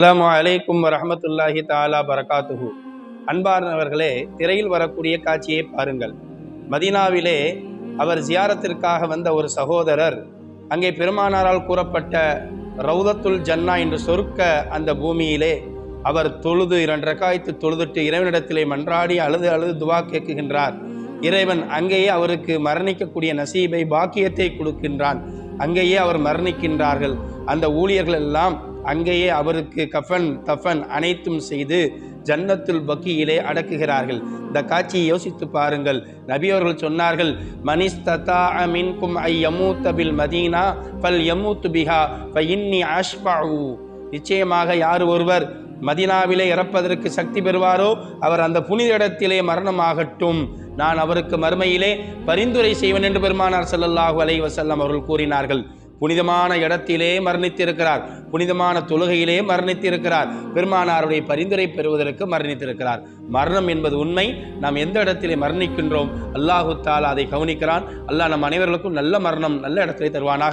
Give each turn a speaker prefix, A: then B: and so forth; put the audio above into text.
A: அலாம் அலைக்கும் வரஹமத்துல்லாஹி தாலா பரகாத்துஹு. அன்பார்ந்தவர்களே திரையில் வரக்கூடிய காட்சியை பாருங்கள். மதீனாவிலே அவர் ஜியாரத்திற்காக வந்த ஒரு சகோதரர் அங்கே பெருமானாரால் கூறப்பட்ட ரவுதத்துல் ஜன்னா என்று சொருக்க அந்த பூமியிலே அவர் தொழுது இரண்டு ரக்காய்த்து தொழுதுட்டு இறைவனிடத்திலே மன்றாடி அழுது அழுது துவா கேட்குகின்றார். இறைவன் அங்கேயே அவருக்கு மரணிக்கக்கூடிய நசீபை பாக்கியத்தை கொடுக்கின்றான். அங்கேயே அவர் மரணிக்கின்றார்கள். அந்த ஊழியர்கள் எல்லாம் அங்கேயே அவருக்கு கஃபன் தஃபன் அனைத்தும் செய்து ஜன்னத்துல் பக்கியிலே அடக்குகிறார்கள். இந்த காட்சியை யோசித்து பாருங்கள். நபி அவர்கள் சொன்னார்கள் மனிஸ்ததா அமின்கும் ஐ யமூத்த பில் மதீனா பல் யமூத்து பிஹா ஃப இன்னி நிச்சயமாக யார் ஒருவர் மதினாவிலே இறப்பதற்கு சக்தி பெறுவாரோ அவர் அந்த புனித இடத்திலே மரணமாகட்டும். நான் அவருக்கு மறுமையிலே பரிந்துரை செய்வேன் என்று பெருமானார் செல்லல்லாஹு அலைஹி அவர்கள் கூறினார்கள். புனிதமான இடத்திலே மரணித்திருக்கிறார். புனிதமான தொழுகையிலே மரணித்திருக்கிறார். பெருமானாருடைய பரிந்துரை பெறுவதற்கு மரணித்திருக்கிறார். மரணம் என்பது உண்மை. நாம் எந்த இடத்திலே மரணிக்கின்றோம்? அல்லாஹு தாலா அதை கவனிக்கிறான். அல்லாஹ் நம் அனைவர்களுக்கும் நல்ல மரணம் நல்ல இடத்திலே தருவானாக.